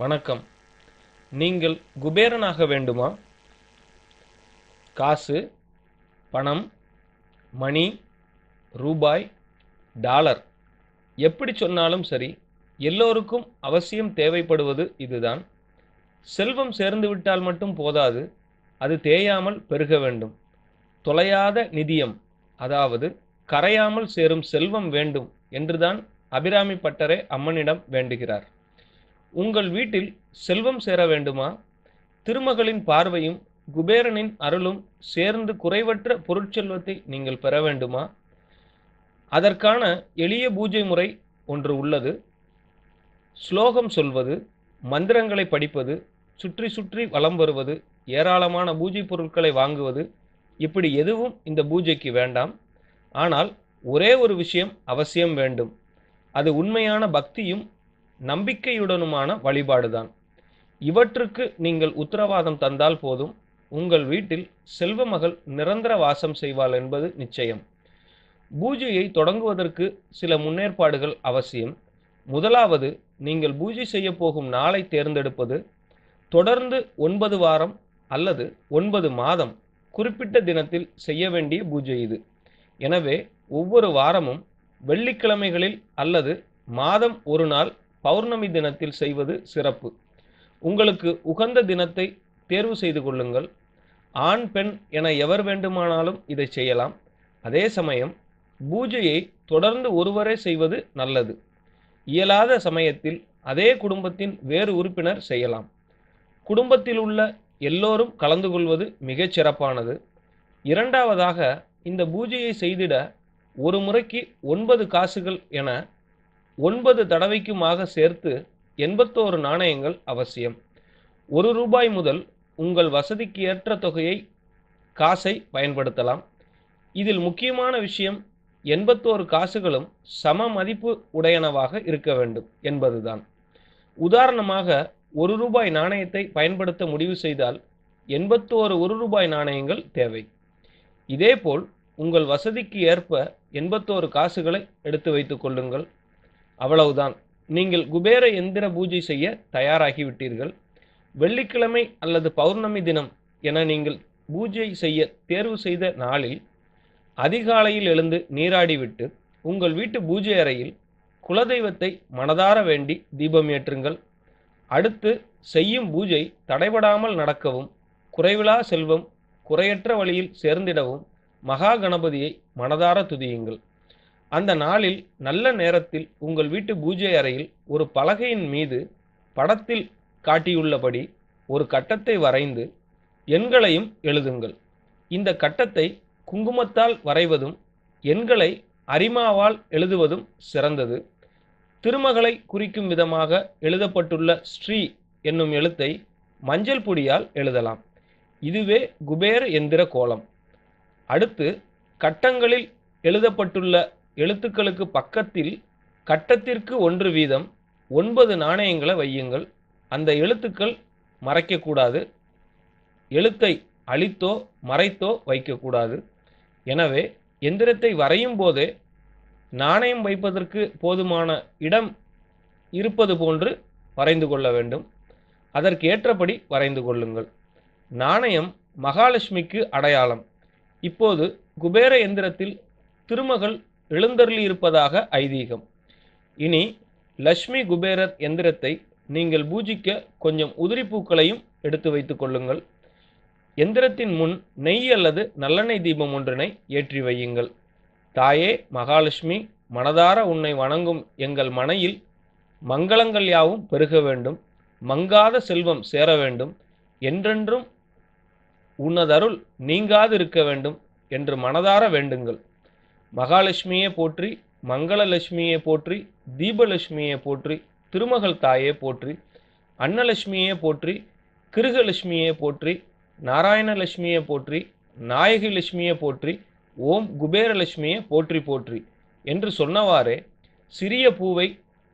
வணக்கம். நீங்கள் குபேரனாக வேண்டுமா? காசு பணம் மணி ரூபாய் டாலர். எப்படி சொன்னாலும் சரி எல்லோருக்கும் அவசியம் தேவைப்படுவது இதுதான். செல்வம் சேர்ந்துவிட்டால் மட்டும் போதாது அது தேயாமல் பெருக வேண்டும். தொலையாத நிதியம் அதாவது கரையாமல் சேரும் செல்வம் வேண்டும் என்றுதான் அபிராமி பட்டரே அம்மனிடம் வேண்டுகிறார். உங்கள் வீட்டில் செல்வம் சேர வேண்டுமா? திருமகளின் பார்வையும் குபேரனின் அருளும் சேர்ந்து குறைவற்ற பொருட்செல்வத்தை நீங்கள் பெற வேண்டுமா? அதற்கான எளிய பூஜை முறை ஒன்று உள்ளது. ஸ்லோகம் சொல்வது மந்திரங்களை படிப்பது சுற்றி சுற்றி வலம் வருவது ஏராளமான பூஜை பொருட்களை வாங்குவது இப்படி எதுவும் இந்த பூஜைக்கு வேண்டாம். ஆனால் ஒரே ஒரு விஷயம் அவசியம் வேண்டும். அது உண்மையான பக்தியும் நம்பிக்கையுடனுமான வழிபாடுதான். இவற்றுக்கு நீங்கள் உத்தரவாதம் தந்தால் போதும். உங்கள் வீட்டில் செல்வமகள் நிரந்தர வாசம் செய்வாள் என்பது நிச்சயம். பூஜையை தொடங்குவதற்கு சில முன்னேற்பாடுகள் அவசியம். முதலாவது நீங்கள் பூஜை செய்ய போகும் நாளை தேர்ந்தெடுப்பது. தொடர்ந்து ஒன்பது வாரம் அல்லது ஒன்பது மாதம் குறிப்பிட்ட தினத்தில் செய்ய வேண்டிய பூஜை இது. எனவே ஒவ்வொரு வாரமும் வெள்ளிக்கிழமைகளில் அல்லது மாதம் ஒரு நாள் பௌர்ணமி தினத்தில் செய்வது சிறப்பு. உங்களுக்கு உகந்த தினத்தை தேர்வு செய்து கொள்ளுங்கள். ஆண் பெண் என எவர் வேண்டுமானாலும் இதை செய்யலாம். அதே சமயம் பூஜையை தொடர்ந்து ஒருவரே செய்வது நல்லது. இயலாத சமயத்தில் அதே குடும்பத்தின் வேறு உறுப்பினர் செய்யலாம். குடும்பத்தில் உள்ள எல்லோரும் கலந்து கொள்வது மிகச் சிறப்பானது. இரண்டாவதாக இந்த பூஜையை செய்திட ஒரு முறைக்கு ஒன்பது காசுகள் என ஒன்பது தடவைக்குமாக சேர்த்து எண்பத்தோரு நாணயங்கள் அவசியம். ஒரு ரூபாய் முதல் உங்கள் வசதிக்கு ஏற்ற தொகையை காசை பயன்படுத்தலாம். இதில் முக்கியமான விஷயம் எண்பத்தோரு காசுகளும் சம மதிப்பு உடையனவாக இருக்க வேண்டும் என்பதுதான். உதாரணமாக ஒரு ரூபாய் நாணயத்தை பயன்படுத்த முடிவு செய்தால் எண்பத்தோரு ஒரு ரூபாய் நாணயங்கள் தேவை. இதேபோல் உங்கள் வசதிக்கு ஏற்ப எண்பத்தோரு காசுகளை எடுத்து வைத்துக் கொள்ளுங்கள். அவ்வளவுதான். நீங்கள் குபேர எந்திர பூஜை செய்ய தயாராகிவிட்டீர்கள் வெள்ளிக்கிழமை அல்லது பௌர்ணமி தினம் என நீங்கள் பூஜை செய்ய தேர்வு செய்த நாளில் அதிகாலையில் எழுந்து நீராடிவிட்டு உங்கள் வீட்டு பூஜை அறையில் குலதெய்வத்தை மனதார வேண்டி தீபம் ஏற்றுங்கள். அடுத்து செய்யும் பூஜை தடைபடாமல் நடக்கவும் குறைவிலா செல்வம் குறையற்ற வழியில் சேர்ந்திடவும் மகா கணபதியை மனதார துதியுங்கள். அந்த நாளில் நல்ல நேரத்தில் உங்கள் வீட்டு பூஜை அறையில் ஒரு பலகையின் மீது படத்தில் காட்டியுள்ளபடி ஒரு கட்டத்தை வரைந்து எண்களையும் எழுதுங்கள். இந்த கட்டத்தை குங்குமத்தால் வரைவதும் எண்களை அரிமாவால் எழுதுவதும் சிறந்தது. திருமகளை குறிக்கும் விதமாக எழுதப்பட்டுள்ள ஸ்ரீ என்னும் எழுத்தை மஞ்சள் பொடியால் எழுதலாம். இதுவே குபேர எந்திர கோலம். அடுத்து கட்டங்களில் எழுதப்பட்டுள்ள எழுத்துக்களுக்கு பக்கத்தில் கட்டத்திற்கு ஒன்று வீதம் ஒன்பது நாணயங்களை வையுங்கள். அந்த எழுத்துக்கள் மறைக்கக்கூடாது. எழுத்தை அழித்தோ மறைத்தோ வைக்கக்கூடாது. எனவே எந்திரத்தை வரையும் போதே நாணயம் வைப்பதற்கு போதுமான இடம் இருப்பது போன்று வரைந்து கொள்ள வேண்டும். அதற்கு ஏற்றபடி வரைந்து கொள்ளுங்கள். நாணயம் மகாலட்சுமிக்கு அடையாளம். இப்போது குபேர எந்திரத்தில் திருமகள் எழுந்தருளி இருப்பதாக ஐதீகம். இனி லட்சுமி குபேரர் எந்திரத்தை நீங்கள் பூஜிக்க கொஞ்சம் உதிரி பூக்களையும் எடுத்து வைத்துக் கொள்ளுங்கள். எந்திரத்தின் முன் நெய் அல்லது நல்லெண்ணெய் தீபம் ஒன்றினை ஏற்றி வையுங்கள். தாயே மகாலட்சுமி மனதார உன்னை வணங்கும் எங்கள் மனையில் மங்களங்கள் யாவும் பெருக வேண்டும். மங்காத செல்வம் சேர வேண்டும். என்றென்றும் உன்னதருள் நீங்காது இருக்க வேண்டும் என்று மனதார வேண்டுங்கள். மகாலட்சுமியே போற்றி மங்களலட்சுமியே போற்றி தீபலட்சுமியே போற்றி திருமகள் தாயே போற்றி அன்னலட்சுமியே போற்றி கிருகலட்சுமியே போற்றி நாராயணலட்சுமியை போற்றி நாயகி லட்சுமியை போற்றி ஓம் குபேரலட்சுமியை போற்றி போற்றி. என்று சொன்னவாறே சிறிய பூவை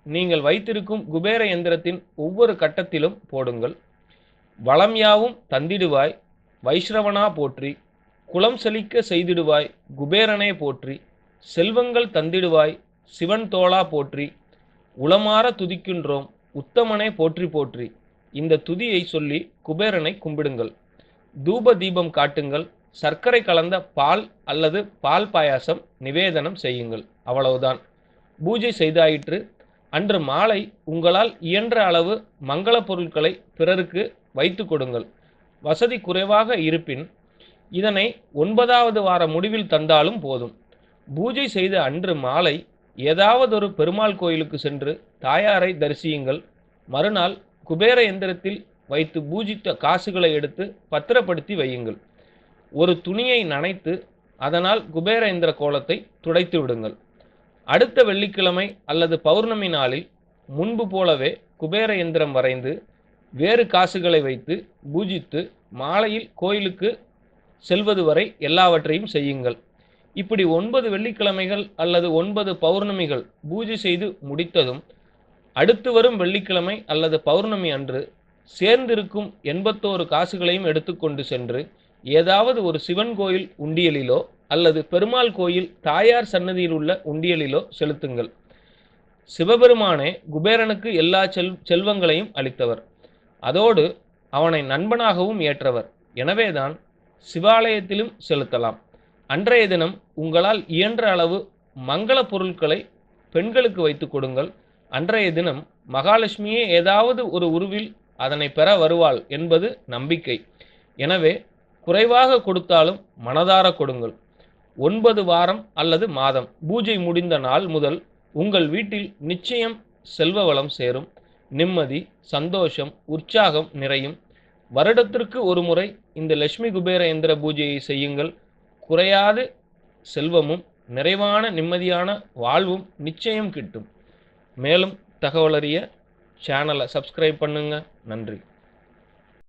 நீங்கள் வைத்திருக்கும் குபேர எந்திரத்தின் ஒவ்வொரு கட்டத்திலும் போடுங்கள். வளம் யாவும் தந்திடுவாய் வைஷ்ரவனா போற்றி குலம் செழிக்க செய்திடுவாய் குபேரனே போற்றி. செல்வங்கள் தந்திடுவாய் சிவன் தோளா போற்றி. உளமாற துதிக்கின்றோம் உத்தமனே போற்றி போற்றி. இந்த துதியை சொல்லி குபேரனை கும்பிடுங்கள். தூப தீபம் காட்டுங்கள் சர்க்கரை கலந்த பால் அல்லது பால் பாயாசம் நிவேதனம் செய்யுங்கள் அவ்வளவுதான். பூஜை செய்தாயிற்று. அன்று மாலை உங்களால் இயன்ற அளவு மங்கள பொருட்களை பிறருக்கு வைத்து கொடுங்கள். வசதி குறைவாக இருப்பின் இதனை ஒன்பதாவது வார முடிவில் தந்தாலும் போதும். பூஜை செய்த அன்று மாலை ஏதாவதொரு பெருமாள் கோயிலுக்கு சென்று தாயாரை தரிசியுங்கள். மறுநாள் குபேர எந்திரத்தில் வைத்து பூஜித்த காசுகளை எடுத்து பத்திரப்படுத்தி வையுங்கள். ஒரு துணியை நனைத்து அதனால் குபேர இந்திர கோலத்தை துடைத்து விடுங்கள். அடுத்த வெள்ளிக்கிழமை அல்லது பௌர்ணமி நாளில் முன்பு போலவே குபேர எந்திரம் வரைந்து வேறு காசுகளை வைத்து பூஜித்து மாலையில் கோயிலுக்கு செல்வது வரை எல்லாவற்றையும் செய்யுங்கள். இப்படி ஒன்பது வெள்ளிக்கிழமைகள் அல்லது ஒன்பது பௌர்ணமிகள் பூஜை செய்து முடித்ததும் அடுத்து வரும் வெள்ளிக்கிழமை அல்லது பௌர்ணமி அன்று சேர்ந்திருக்கும் எண்பத்தோரு காசுகளையும் எடுத்துக்கொண்டு சென்று ஏதாவது ஒரு சிவன் கோயில் உண்டியலிலோ அல்லது பெருமாள் கோயில் தாயார் சன்னதியில் உள்ள உண்டியலிலோ செலுத்துங்கள். சிவபெருமானே குபேரனுக்கு எல்லா செல் செல்வங்களையும் அளித்தவர். அதோடு அவனை நண்பனாகவும் ஏற்றவர். எனவேதான் சிவாலயத்திலும் செலுத்தலாம். அன்றைய தினம் உங்களால் இயன்ற அளவு மங்கள பொருட்களை பெண்களுக்கு வைத்து கொடுங்கள். அன்றைய தினம் மகாலட்சுமியே ஏதாவது ஒரு உருவில் அதனை பெற வருவாள் என்பது நம்பிக்கை. எனவே குறைவாக கொடுத்தாலும் மனதார கொடுங்கள். ஒன்பது வாரம் அல்லது மாதம். பூஜை முடிந்த நாள் முதல் உங்கள் வீட்டில் நிச்சயம் செல்வ வளம் சேரும். நிம்மதி சந்தோஷம் உற்சாகம் நிறையும். வருடத்திற்கு ஒரு முறை இந்த லட்சுமி குபேர எந்திர பூஜையை செய்யுங்கள். குறையாது செல்வமும் நிறைவான நிம்மதியான வாழ்வும் நிச்சயம் கிட்டும். மேலும் தகவலறிய சேனலை சப்ஸ்கிரைப் பண்ணுங்க. நன்றி.